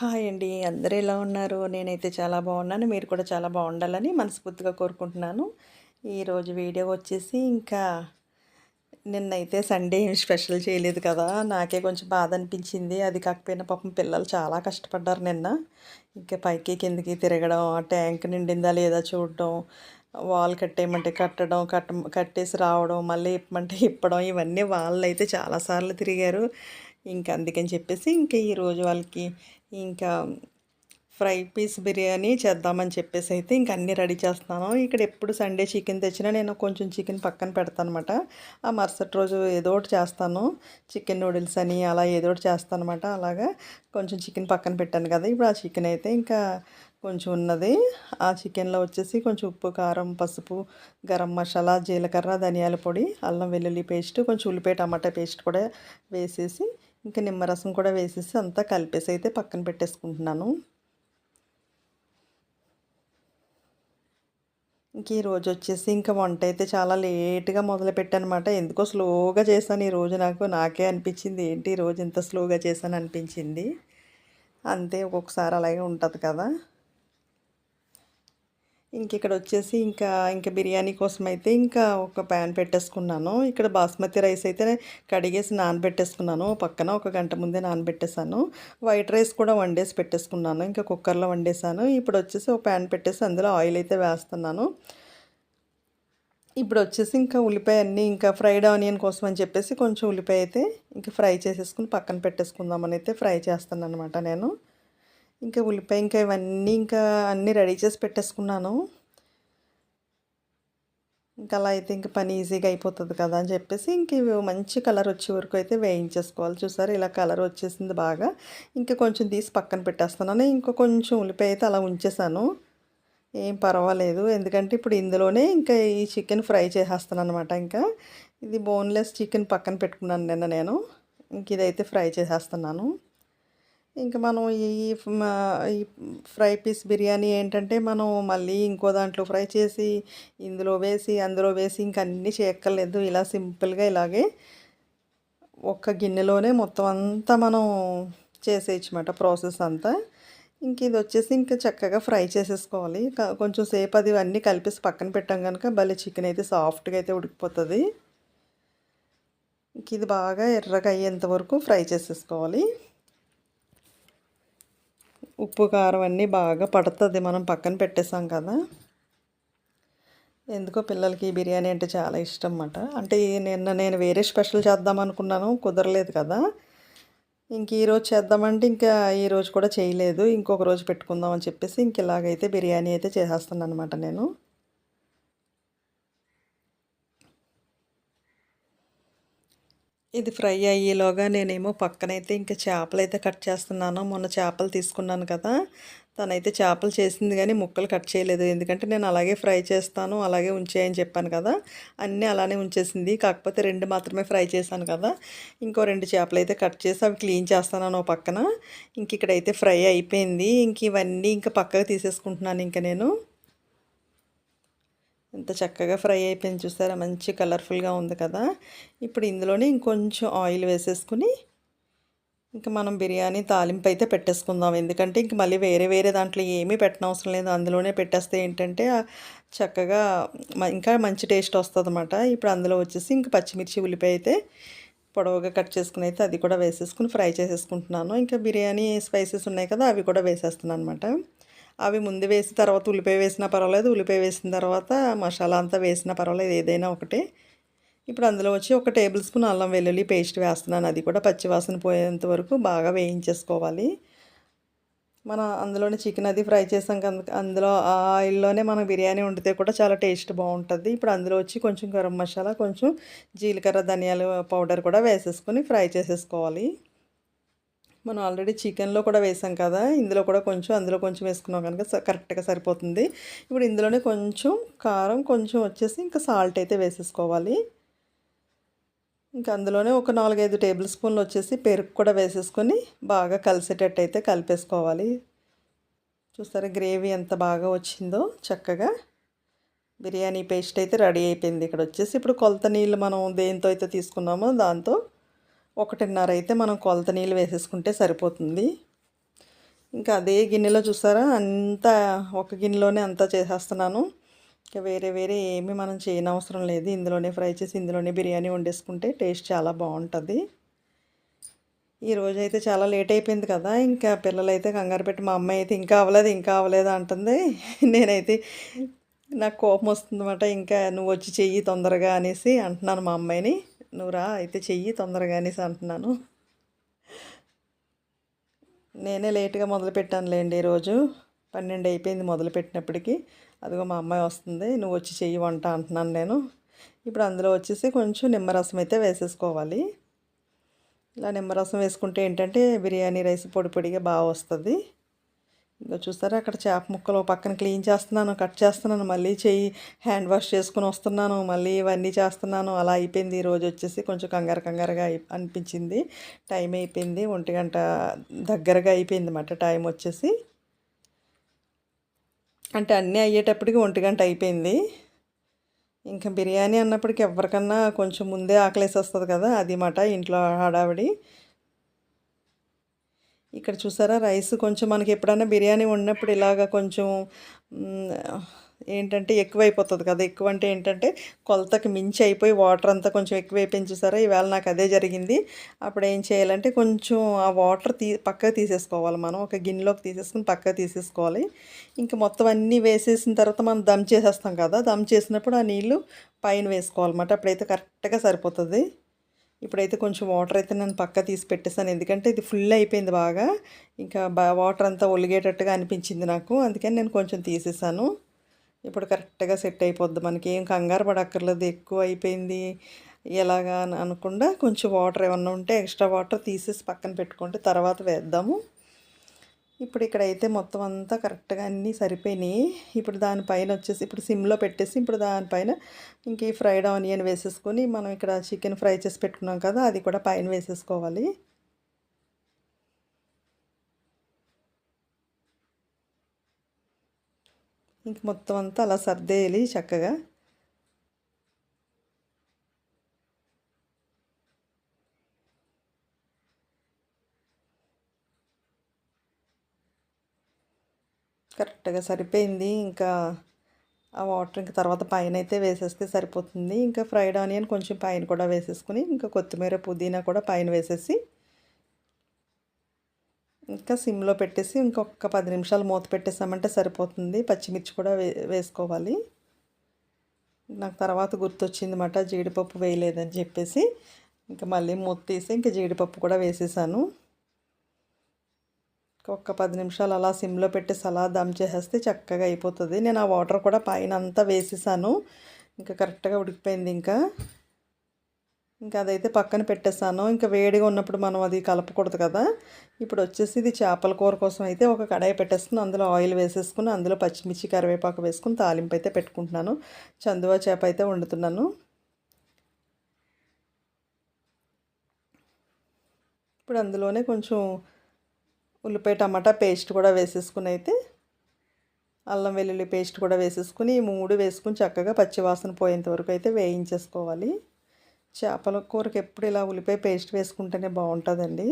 Hi అండి. అందరూ ఎలా ఉన్నారు? నేనైతే చాలా బాగున్నాను. మీరు కూడా చాలా బాగుండాలని మనస్ఫూర్తిగా కోరుకుంటున్నాను. ఈరోజు వీడియో వచ్చేసి ఇంకా నిన్నైతే సండే ఏం స్పెషల్ చేయలేదు కదా? నాకే కొంచెం బాధ అనిపించింది. అది కాకపోయినా పాపం పిల్లలు చాలా కష్టపడ్డారు నిన్న. ఇంకా పైకి కిందకి తిరగడం ఆ ట్యాంక్ నిండిందా లేదా చూడడం వాల్ కట్టేయమంటే కట్టడం కట్ట కట్టేసి రావడం మళ్ళీ ఇప్పమంటే ఇప్పడం ఇవన్నీ వాళ్ళు అయితే చాలాసార్లు తిరిగారు. ఇంకా అందుకని చెప్పేసి ఇంకా ఈరోజు వాళ్ళకి ఇంకా ఫ్రై పీస్ బిర్యానీ చేద్దామని చెప్పేసి అయితే ఇంక అన్నీ రెడీ చేస్తున్నాను. ఇక్కడ ఎప్పుడు సండే చికెన్ తెచ్చినా నేను కొంచెం చికెన్ పక్కన పెడతాను అనమాట ఆ మరుసటి రోజు ఏదో ఒకటి చేస్తాను. చికెన్ నూడిల్స్ అని అలా ఏదో ఒకటి చేస్తాను అనమాట అలాగా కొంచెం చికెన్ పక్కన పెట్టాను కదా ఇప్పుడు ఆ చికెన్ అయితే ఇంకా కొంచెం ఉన్నది. ఆ చికెన్లో వచ్చేసి కొంచెం ఉప్పు కారం పసుపు గరం మసాలా జీలకర్ర ధనియాల పొడి అల్లం వెల్లుల్లి పేస్ట్ కొంచెం ఉల్లిపాయ టమాటా పేస్ట్ కూడా వేసేసి ఇంకా నిమ్మరసం కూడా వేసేసి అంతా కలిపేసి అయితే పక్కన పెట్టేసుకుంటున్నాను. ఇంక ఈరోజు వచ్చేసి ఇంకా వంట అయితే చాలా లేట్గా మొదలుపెట్టానమాట. ఎందుకో స్లోగా చేశాను ఈరోజు నాకు నాకే అనిపించింది. ఏంటి ఈరోజు ఇంత స్లోగా చేశాను అనిపించింది అంతే ఒక్కొక్కసారి అలాగే ఉంటుంది కదా. ఇంక ఇక్కడ వచ్చేసి ఇంకా ఇంకా బిర్యానీ కోసం అయితే ఇంకా ఒక ప్యాన్ పెట్టేసుకున్నాను. ఇక్కడ బాస్మతి రైస్ అయితే కడిగేసి నానబెట్టేసుకున్నాను. పక్కన ఒక గంట ముందే నానబెట్టేసాను వైట్ రైస్ కూడా వండేసి పెట్టేసుకున్నాను. ఇంకా కుక్కర్లో వండేసాను ఇప్పుడు వచ్చేసి ఒక ప్యాన్ పెట్టేసి అందులో ఆయిల్ అయితే వేస్తున్నాను. ఇప్పుడు వచ్చేసి ఇంకా ఉల్లిపాయ అన్నీ ఇంకా ఫ్రైడ్ ఆనియన్ కోసం అని చెప్పేసి కొంచెం ఉల్లిపాయ అయితే ఇంకా ఫ్రై చేసేసుకుని పక్కన పెట్టేసుకుందామని అయితే ఫ్రై చేస్తాను అనమాట నేను. ఇంకా ఉల్లిపాయ ఇంకా ఇవన్నీ ఇంకా అన్నీ రెడీ చేసి పెట్టేసుకున్నాను. ఇంకా అలా అయితే ఇంకా పని ఈజీగా అయిపోతుంది కదా అని చెప్పేసి ఇంక ఇవి మంచి కలర్ వచ్చే వరకు అయితే వేయించేసుకోవాలి. చూసారు ఇలా కలర్ వచ్చేసింది బాగా. ఇంకా కొంచెం తీసి పక్కన పెట్టేస్తున్నాను. ఇంకా కొంచెం ఉల్లిపాయ అయితే అలా ఉంచేసాను. ఏం పర్వాలేదు. ఎందుకంటే ఇప్పుడు ఇందులోనే ఇంకా ఈ చికెన్ ఫ్రై చేసేస్తాను అనమాట ఇంకా. ఇది బోన్లెస్ చికెన్ పక్కన పెట్టుకున్నాను నిన్న నేను. ఇంక ఇదైతే ఫ్రై చేసేస్తున్నాను. ఇంకా మనం ఈ ఫ్రై పీస్ బిర్యానీ ఏంటంటే మనం మళ్ళీ ఇంకో దాంట్లో ఫ్రై చేసి ఇందులో వేసి అందులో వేసి ఇంక అన్నీ చేయక్కర్లేదు. ఇలా సింపుల్గా ఇలాగే ఒక్క గిన్నెలోనే మొత్తం అంతా మనం చేసేయచ్చమాట ప్రాసెస్ అంతా. ఇంక ఇది వచ్చేసి ఇంకా చక్కగా ఫ్రై చేసేసుకోవాలి. కొంచెం సేపు అది అన్నీ కలిపేసి పక్కన పెట్టాం కనుక భలే చికెన్ అయితే సాఫ్ట్గా అయితే ఉడికిపోతుంది. ఇంక ఇది బాగా ఎర్రగా అయ్యేంత వరకు ఫ్రై చేసేసుకోవాలి. ఉప్పు కారం అన్నీ బాగా పడుతుంది. మనం పక్కన పెట్టేసాం కదా. ఎందుకో పిల్లలకి బిర్యానీ అంటే చాలా ఇష్టం అన్నమాట. అంటే నిన్న నేను వేరే స్పెషల్ చేద్దాం అనుకున్నాను. కుదరలేదు కదా. ఇంక ఈరోజు చేద్దామంటే ఇంకా ఈరోజు కూడా చేయలేదు. ఇంకొక రోజు పెట్టుకుందాం అని చెప్పేసి ఇంక ఇలాగైతే బిర్యానీ అయితే చేసేస్తాను అనమాట నేను. ఇది ఫ్రై అయ్యేలోగా నేనేమో పక్కనైతే ఇంకా చేపలు అయితే కట్ చేస్తున్నాను. మొన్న చేపలు తీసుకున్నాను కదా. తనైతే చేపలు చేసింది కానీ ముక్కలు కట్ చేయలేదు. ఎందుకంటే నేను అలాగే ఫ్రై చేస్తాను అలాగే ఉంచేయని చెప్పాను కదా. అన్నీ అలానే ఉంచేసింది. కాకపోతే రెండు మాత్రమే ఫ్రై చేశాను కదా. ఇంకో రెండు చేపలు అయితే కట్ చేసి అవి క్లీన్ చేస్తాను పక్కన. ఇంక ఇక్కడైతే ఫ్రై అయిపోయింది. ఇంక ఇవన్నీ ఇంకా పక్కకు తీసేసుకుంటున్నాను ఇంకా నేను. ఎంత చక్కగా ఫ్రై అయిపోయింది చూసారా? మంచి కలర్ఫుల్గా ఉంది కదా? ఇప్పుడు ఇందులోనే ఇంకొంచెం ఆయిల్ వేసేసుకుని ఇంకా మనం బిర్యానీ తాలింపు అయితే పెట్టేసుకుందాం. ఎందుకంటే ఇంక మళ్ళీ వేరే వేరే దాంట్లో ఏమీ పెట్టనవసరం లేదు. అందులోనే పెట్టేస్తే ఏంటంటే చక్కగా ఇంకా మంచి టేస్ట్ వస్తుంది అనమాట ఇప్పుడు అందులో వచ్చేసి ఇంక పచ్చిమిర్చి ఉల్లిపాయ అయితే పొడవుగా కట్ చేసుకుని అయితే అది కూడా వేసేసుకుని ఫ్రై చేసేసుకుంటున్నాను. ఇంకా బిర్యానీ స్పైసెస్ ఉన్నాయి కదా అవి కూడా వేసేస్తున్నాను అనమాట అవి ముందు వేసిన తర్వాత ఉల్లిపాయ వేసినా పర్వాలేదు. ఉల్లిపాయ వేసిన తర్వాత మసాలా అంతా వేసినా పర్వాలేదు. ఏదైనా ఒకటే. ఇప్పుడు అందులో వచ్చి ఒక టేబుల్ స్పూన్ అల్లం వెల్లుల్లి పేస్ట్ వేస్తున్నాను. అది కూడా పచ్చివాసన పోయేంత వరకు బాగా వేయించేసుకోవాలి. మనం అందులోనే చికెన్ అది ఫ్రై చేసాం కనుక అందులో ఆ ఆయిల్లోనే మనం బిర్యానీ వండితే కూడా చాలా టేస్ట్ బాగుంటుంది. ఇప్పుడు అందులో వచ్చి కొంచెం గరం మసాలా కొంచెం జీలకర్ర ధనియాల పౌడర్ కూడా వేసేసుకొని ఫ్రై చేసేసుకోవాలి. మనం ఆల్రెడీ చికెన్లో కూడా వేసాం కదా ఇందులో కూడా కొంచెం అందులో కొంచెం వేసుకున్నాం కనుక కరెక్ట్గా సరిపోతుంది. ఇప్పుడు ఇందులోనే కొంచెం కారం కొంచెం వచ్చేసి ఇంకా సాల్ట్ అయితే వేసేసుకోవాలి. ఇంకా అందులోనే ఒక నాలుగైదు టేబుల్ స్పూన్లు వచ్చేసి పెరుగు కూడా వేసేసుకొని బాగా కలిసేటట్టు అయితే కలిపేసుకోవాలి. చూస్తారా గ్రేవీ ఎంత బాగా వచ్చిందో చక్కగా. బిర్యానీ పేస్ట్ అయితే రెడీ అయిపోయింది. ఇక్కడ వచ్చేసి ఇప్పుడు కొలత నీళ్ళు మనం దేంతో అయితే తీసుకున్నామో దాంతో ఒకటిన్నర అయితే మనం కొలత నీళ్ళు వేసేసుకుంటే సరిపోతుంది. ఇంకా అదే గిన్నెలో చూసారా? అంతా ఒక గిన్నెలోనే అంతా చేసేస్తున్నాను. ఇంకా వేరే వేరే ఏమీ మనం చేయనవసరం లేదు. ఇందులోనే ఫ్రై చేసి ఇందులోనే బిర్యానీ వండేసుకుంటే టేస్ట్ చాలా బాగుంటుంది. ఈరోజు అయితే చాలా లేట్ అయిపోయింది కదా. ఇంకా పిల్లలైతే కంగారు పెట్టి మా అమ్మాయి అయితే ఇంకా అవ్వలేదు ఇంకా అవ్వలేదు అంటుంది. నేనైతే నాకు కోపం వస్తుందన్నమాట. ఇంకా నువ్వు వచ్చి చెయ్యి తొందరగా అనేసి అంటున్నాను మా అమ్మాయిని. నువ్వు రా అయితే చెయ్యి తొందరగా అనేసి అంటున్నాను. నేనే లేట్గా మొదలుపెట్టానులేండి ఈరోజు. పన్నెండు అయిపోయింది మొదలుపెట్టినప్పటికీ అదిగో మా అమ్మాయి వస్తుంది నువ్వు వచ్చి చెయ్యి వంట అంటున్నాను నేను. ఇప్పుడు అందులో వచ్చేసి కొంచెం నిమ్మరసం అయితే వేసేసుకోవాలి. ఇలా నిమ్మరసం వేసుకుంటే ఏంటంటే బిర్యానీ రైస్ పొడి పొడిగా బాగా వస్తుంది. ఇంకా చూస్తారా అక్కడ చేప ముక్కలు పక్కన క్లీన్ చేస్తున్నాను కట్ చేస్తున్నాను మళ్ళీ చెయ్యి హ్యాండ్ వాష్ చేసుకుని వస్తున్నాను మళ్ళీ ఇవన్నీ చేస్తున్నాను. అలా అయిపోయింది. ఈరోజు వచ్చేసి కొంచెం కంగారు కంగారుగా అనిపించింది. టైం అయిపోయింది. ఒంటి గంట దగ్గరగా అయిపోయింది అన్నమాట టైం వచ్చేసి. అంటే అన్నీ అయ్యేటప్పటికి ఒంటి గంట అయిపోయింది. ఇంకా బిర్యానీ అన్నప్పటికి ఎవరికన్నా కొంచెం ముందే ఆకలేసి వస్తుంది కదా అది మాట ఇంట్లో హడావిడి. ఇక్కడ చూసారా? రైస్ కొంచెం మనకి ఎప్పుడన్నా బిర్యానీ వండినప్పుడు ఇలాగ కొంచెం ఏంటంటే ఎక్కువైపోతుంది కదా. ఎక్కువ అంటే ఏంటంటే కొలతకి మించి అయిపోయి వాటర్ అంతా కొంచెం ఎక్కువైపోయింది చూసారా? ఈవేళ నాకు అదే జరిగింది. అప్పుడు ఏం చేయాలంటే కొంచెం ఆ వాటర్ తీ పక్కకు తీసేసుకోవాలి మనం. ఒక గిన్నెలోకి తీసేసుకుని పక్కకు తీసేసుకోవాలి. ఇంకా మొత్తం అన్నీ వేసేసిన తర్వాత మనం దమ్ చేసేస్తాం కదా. దమ్ చేసినప్పుడు ఆ నీళ్ళు పైన వేసుకోవాలన్నమాట. అప్పుడైతే కరెక్ట్గా సరిపోతుంది. ఇప్పుడైతే కొంచెం వాటర్ అయితే నేను పక్క తీసి పెట్టేసాను ఎందుకంటే ఇది ఫుల్ అయిపోయింది బాగా. ఇంకా వాటర్ అంతా ఒలిగేటట్టుగా అనిపించింది నాకు. అందుకని నేను కొంచెం తీసేసాను ఇప్పుడు కరెక్ట్గా సెట్ అయిపోద్ది. మనకి ఏం కంగారు పడక్కర్లేదు. ఎక్కువ అయిపోయింది. ఎలాగా అని అనకుండా కొంచెం వాటర్ ఏమన్నా ఉంటే ఎక్స్ట్రా వాటర్ తీసేసి పక్కన పెట్టుకుంటే తర్వాత వేద్దాము. ఇప్పుడు ఇక్కడైతే మొత్తం అంతా కరెక్ట్గా అన్నీ సరిపోయినాయి. ఇప్పుడు దానిపైన వచ్చేసి ఇప్పుడు సిమ్లో పెట్టేసి ఇప్పుడు దానిపైన ఇంక ఈ ఫ్రైడ్ ఆనియన్ వేసేసుకొని మనం ఇక్కడ చికెన్ ఫ్రై చేసి పెట్టుకున్నాం కదా అది కూడా పైన వేసేసుకోవాలి. ఇంక మొత్తం అంతా అలా సర్దేయాలి చక్కగా. కరెక్ట్గా సరిపోయింది. ఇంకా ఆ వాటర్ ఇంకా తర్వాత పైన అయితే వేసేస్తే సరిపోతుంది. ఇంకా ఫ్రైడ్ ఆనియన్ కొంచెం పైన కూడా వేసేసుకుని ఇంకా కొత్తిమీర పుదీనా కూడా పైన వేసేసి ఇంకా సిమ్లో పెట్టేసి ఇంకొక పది నిమిషాలు మూత పెట్టేసామంటే సరిపోతుంది. పచ్చిమిర్చి కూడా వే వేసుకోవాలి. నాకు తర్వాత గుర్తొచ్చింది మాట జీడిపప్పు వేయలేదని చెప్పేసి. ఇంకా మళ్ళీ మూత తీసి ఇంకా జీడిపప్పు కూడా వేసేసాను. ఒక్క పది నిమిషాలు అలా సిమ్లో పెట్టేసి అలా దమ్ చేసేస్తే చక్కగా అయిపోతుంది. నేను ఆ వాటర్ కూడా పైన అంతా వేసేసాను. ఇంకా కరెక్ట్గా ఉడికిపోయింది ఇంకా. ఇంకా అదైతే పక్కన పెట్టేసాను. ఇంకా వేడిగా ఉన్నప్పుడు మనం అది కలపకూడదు కదా. ఇప్పుడు వచ్చేసి ఇది చేపల కూర కోసం అయితే ఒక కడాయి పెట్టేసుకుని అందులో ఆయిల్ వేసేసుకుని అందులో పచ్చిమిర్చి కరివేపాకు వేసుకుని తాలింపు అయితే పెట్టుకుంటున్నాను. చందువా చేప అయితే వండుతున్నాను. ఇప్పుడు అందులోనే కొంచెం ఉల్లిపాయ టమాటా పేస్ట్ కూడా వేసేసుకుని అయితే అల్లం వెల్లుల్లి పేస్ట్ కూడా వేసేసుకుని ఈ మూడు వేసుకుని చక్కగా పచ్చివాసన పోయేంత వరకు అయితే వేయించేసుకోవాలి. చేపల కూరకి ఎప్పుడు ఇలా ఉల్లిపాయ పేస్ట్ వేసుకుంటేనే బాగుంటుందండి.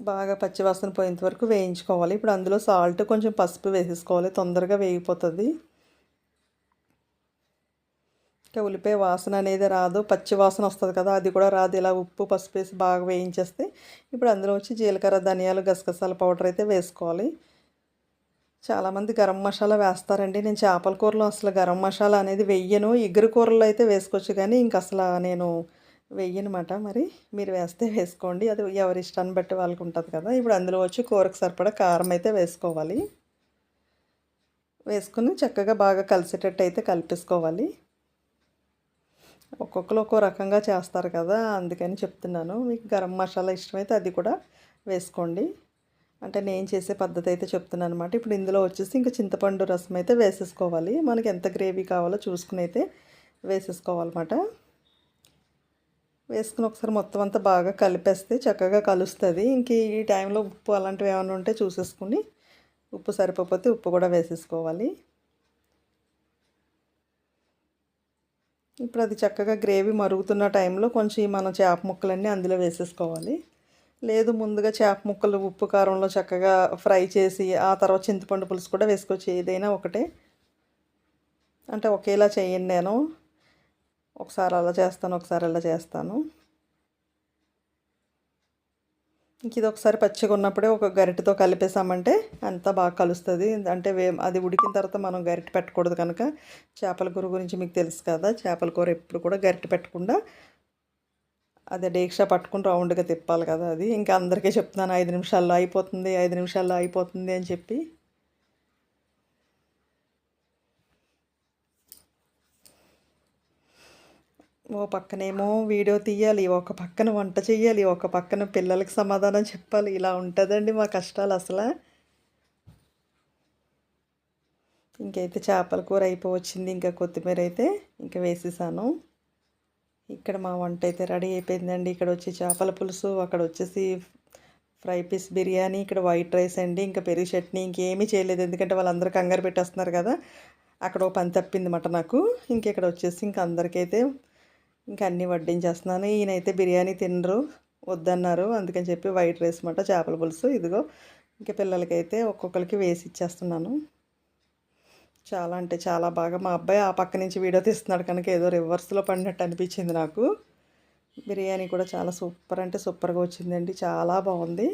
బాగా పచ్చివాసన పోయేంత వరకు వేయించుకోవాలి. ఇప్పుడు అందులో సాల్ట్ కొంచెం పసుపు వేసేసుకోవాలి. తొందరగా వేగిపోతుంది. ఇంకా ఉల్లిపాయ వాసన అనేది రాదు. పచ్చి వాసన వస్తుంది కదా అది కూడా రాదు. ఇలా ఉప్పు పసుపు వేసి బాగా వేయించేస్తే ఇప్పుడు అందులో వచ్చి జీలకర్ర ధనియాలు గసగసాల పౌడర్ అయితే వేసుకోవాలి. చాలామంది గరం మసాలా వేస్తారండి. నేను చేపల కూరలో అసలు గరం మసాలా అనేది వెయ్యను ఎగురు కూరలో అయితే వేసుకోవచ్చు కానీ ఇంక అసలు నేను వెయ్యనమాట మరి మీరు వేస్తే వేసుకోండి. అది ఎవరి ఇష్టాన్ని బట్టి వాళ్ళకి ఉంటుంది కదా. ఇప్పుడు అందులో వచ్చి కూరకు సరిపడా కారం అయితే వేసుకోవాలి. వేసుకుని చక్కగా బాగా కలిసేటట్టు అయితే కలిపేసుకోవాలి. ఒక్కొక్కరు ఒక్కో రకంగా చేస్తారు కదా అందుకని చెప్తున్నాను. మీకు గరం మసాలా ఇష్టమైతే అది కూడా వేసుకోండి. అంటే నేను చేసే పద్ధతి అయితే చెప్తున్నాను అనమాట ఇప్పుడు ఇందులో వచ్చేసి ఇంకా చింతపండు రసం అయితే వేసేసుకోవాలి. మనకి ఎంత గ్రేవీ కావాలో చూసుకుని అయితే వేసేసుకోవాలన్నమాట వేసుకుని ఒకసారి మొత్తం అంతా బాగా కలిపేస్తే చక్కగా కలుస్తుంది. ఇంక ఈ టైంలో ఉప్పు అలాంటివి ఏమైనా ఉంటే చూసేసుకుని ఉప్పు సరిపోతే ఉప్పు కూడా వేసేసుకోవాలి. ఇప్పుడు అది చక్కగా గ్రేవీ మరుగుతున్న టైంలో కొంచెం మనం మన చేప ముక్కలన్నీ అందులో వేసేసుకోవాలి. లేదు ముందుగా చేప ముక్కలు ఉప్పు కారంలో చక్కగా ఫ్రై చేసి ఆ తర్వాత చింతపండు పులుసు కూడా వేసుకోవచ్చు. ఏదైనా ఒకటే. అంటే ఒకేలా చేయండి నేను. ఒకసారి అలా చేస్తాను ఒకసారి అలా చేస్తాను. ఇంక ఇది ఒకసారి పచ్చిగా ఉన్నప్పుడే ఒక గరిటతో కలిపేసామంటే అంతా బాగా కలుస్తుంది. అంటే వే అది ఉడికిన తర్వాత మనం గరిట పెట్టకూడదు కనుక చేపల కూర గురించి మీకు తెలుసు కదా చేపల కూర ఎప్పుడు కూడా గరిట పెట్టకుండా అదే డేక్షా పట్టుకుని రౌండ్గా తిప్పాలి కదా అది. ఇంకా అందరికీ చెప్తున్నాను ఐదు నిమిషాల్లో అయిపోతుంది ఐదు నిమిషాల్లో అయిపోతుంది అని చెప్పి ఓ పక్కనేమో వీడియో తీయాలి ఒక పక్కన వంట చేయాలి ఒక పక్కన పిల్లలకి సమాధానం చెప్పాలి. ఇలా ఉంటుందండి మా కష్టాలు అసలు. ఇంకైతే చేపల కూర అయిపోవచ్చింది ఇంకా కొత్తిమీర అయితే ఇంకా వేసేసాను. ఇక్కడ మా వంట అయితే రెడీ అయిపోయిందండి. ఇక్కడ వచ్చి చేపల పులుసు అక్కడ వచ్చేసి ఫ్రై పీస్ బిర్యానీ ఇక్కడ వైట్ రైస్ అండి ఇంకా పెరుగు చట్నీ ఇంకేమీ చేయలేదు. ఎందుకంటే వాళ్ళందరూ కంగారు పెట్టేస్తున్నారు కదా. అక్కడ ఒక పని తప్పింది మాట నాకు. ఇంకెక్కడ వచ్చేసి ఇంకా అందరికైతే ఇంకా అన్నీ వడ్డించేస్తున్నాను. ఈయనైతే బిర్యానీ తినరు వద్దన్నారు. అందుకని చెప్పి వైట్ రైస్ మాట చేపల పులుసు ఇదిగో. ఇంకా పిల్లలకైతే ఒక్కొక్కరికి వేసి ఇచ్చేస్తున్నాను. చాలా అంటే చాలా బాగా మా అబ్బాయి ఆ పక్క నుంచి వీడియో తీస్తున్నాడు కనుక ఏదో రివర్స్లో పడినట్టు అనిపించింది నాకు. బిర్యానీ కూడా చాలా సూపర్ అంటే సూపర్గా వచ్చిందండి. చాలా బాగుంది.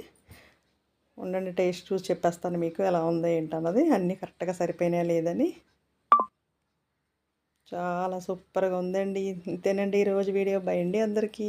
ఉండండి టేస్ట్ చూసి చెప్పేస్తాను మీకు ఎలా ఉందో ఏంటన్నది. అన్నీ కరెక్ట్గా సరిపోయినాయా లేదని. చాలా సూపర్గా ఉందండి. ఇంతేనండి ఈరోజు వీడియో. బై అండి అందరికీ.